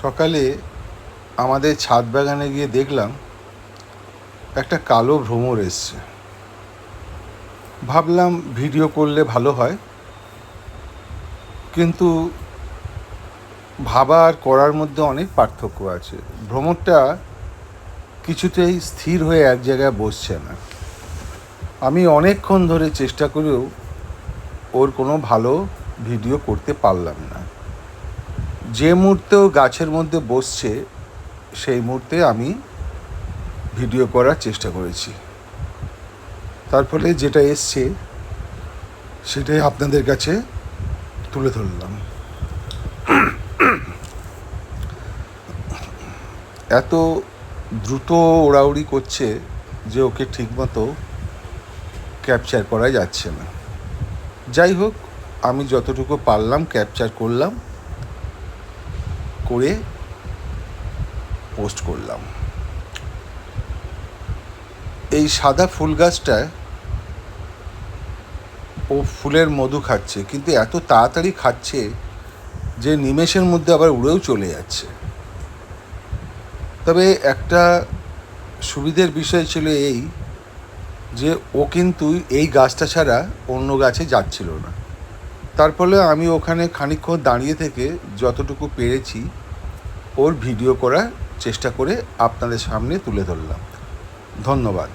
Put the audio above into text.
সকালে আমাদের ছাদ বাগানে গিয়ে দেখলাম একটা কালো ভ্রমর এসছে। ভাবলাম ভিডিও করলে ভালো হয়, কিন্তু ভাবা আর করার মধ্যে অনেক পার্থক্য আছে। ভ্রমরটা কিছুতেই স্থির হয়ে এক জায়গায় বসছে না। আমি অনেকক্ষণ ধরে চেষ্টা করেও ওর কোনো ভালো ভিডিও করতে পারলাম না। যে মুহূর্তেও গাছের মধ্যে বসছে, সেই মুহূর্তে আমি ভিডিও করার চেষ্টা করেছি। তার ফলে যেটা এসছে, সেটাই আপনাদের কাছে তুলে ধরলাম। এত দ্রুত ওড়াউড়ি করছে যে ওকে ঠিকমতো ক্যাপচার করা যাচ্ছে না। যাই হোক, আমি যতটুকু পারলাম ক্যাপচার করলাম। করে পোস্ট করলাম। এই সাদা ফুল গাছটায় ও ফুলের মধু খাচ্ছে, কিন্তু এত তাড়াতাড়ি খাচ্ছে যে নিমেষের মধ্যে আবার উড়েও চলে যাচ্ছে। তবে একটা সুবিধের বিষয় ছিল এই যে ও কিন্তু এই গাছটা ছাড়া অন্য গাছে যাচ্ছিল না। তার ফলে আমি ওখানে খানিকক্ষণ দাঁড়িয়ে থেকে যতটুকু পেরেছি ওর ভিডিও করার চেষ্টা করে আপনাদের সামনে তুলে ধরলাম। ধন্যবাদ।